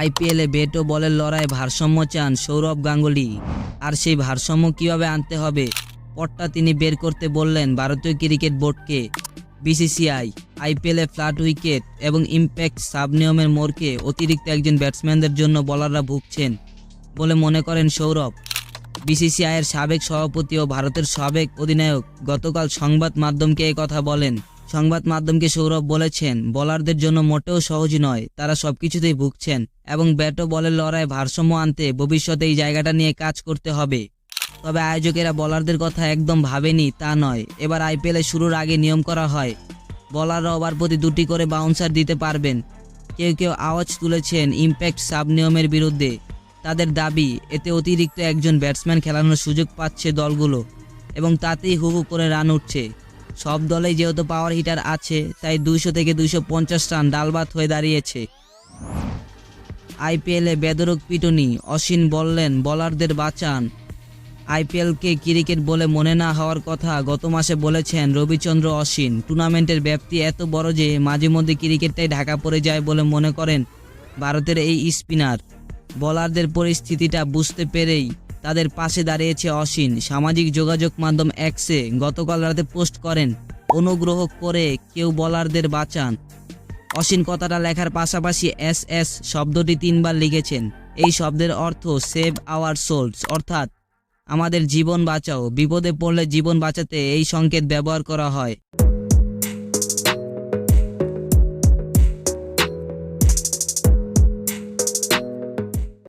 আইপিএলে ব্যাট ও বলের লড়াই ভারসাম্য চান সৌরভ গাঙ্গুলি। আর সেই ভারসাম্য কীভাবে আনতে হবে, পটটা তিনি বের করতে বললেন ভারতীয় ক্রিকেট বোর্ডকে। বিসিসিআই, আইপিএলে ফ্ল্যাট উইকেট এবং ইম্প্যাক্ট সাব নিয়মের মোড়কে অতিরিক্ত একজন ব্যাটসম্যানদের জন্য বলাররা ভুগছেন বলে মনে করেন সৌরভ। বিসিসিআইয়ের সাবেক সভাপতি ও ভারতের সাবেক অধিনায়ক গতকাল সংবাদ মাধ্যমকে কথা বলেন। সংবাদ মাধ্যমকে সৌরভ বলেছেন, বোলারদের জন্য মোটেও সহজ নয়, তারা সবকিছুতেই ভুগছেন এবং ব্যাট ও বলের লড়াই ভারসাম্য আনতে ভবিষ্যতে এই জায়গাটা নিয়ে কাজ করতে হবে। তবে আয়োজকেরা বলারদের কথা একদম ভাবেনি তা নয়। এবার আইপিএলে শুরুর আগে নিয়ম করা হয়, বলাররা ওভার প্রতি দুটি করে বাউন্সার দিতে পারবেন। কেউ কেউ আওয়াজ তুলেছেন ইম্প্যাক্ট সাব নিয়মের বিরুদ্ধে। তাদের দাবি, এতে অতিরিক্ত একজন ব্যাটসম্যান খেলানোর সুযোগ পাচ্ছে দলগুলো এবং তাতেই হু হু করে রান উঠছে। সব দলেই যেহেতু পাওয়ার হিটার আছে, তাই দুইশো থেকে দুইশো পঞ্চাশ রান ডালবাত হয়ে দাঁড়িয়েছে। আইপিএলে বেদরক পিটনি অসীন বললেন, বলারদের বাঁচান। আইপিএলকে ক্রিকেট বলে মনে না হওয়ার কথা গত মাসে বলেছেন রবিচন্দ্র অশ্বিন টুর্নামেন্টের ব্যাপ্তি এত বড় যে মাঝে মধ্যে ক্রিকেটটাই ঢাকা পড়ে যায় বলে মনে করেন ভারতের এই স্পিনার। বলারদের পরিস্থিতিটা বুঝতে পেরেই তাদের পাশে দাঁড়িয়েছে অসীন। সামাজিক যোগাযোগ মাধ্যম এক্সে গতকাল রাতে পোস্ট করেন, অনুগ্রহ করে কেউ বলারদের বাঁচান। অসীন কথাটা লেখার পাশাপাশি এস এস শব্দটি তিনবার লিখেছেন, এই শব্দের অর্থ সেভ আওয়ার সোলস। অর্থাৎ, আমাদের জীবন বাঁচাও। বিপদে পড়লে জীবন বাঁচাতে এই সংকেত ব্যবহার করা হয়।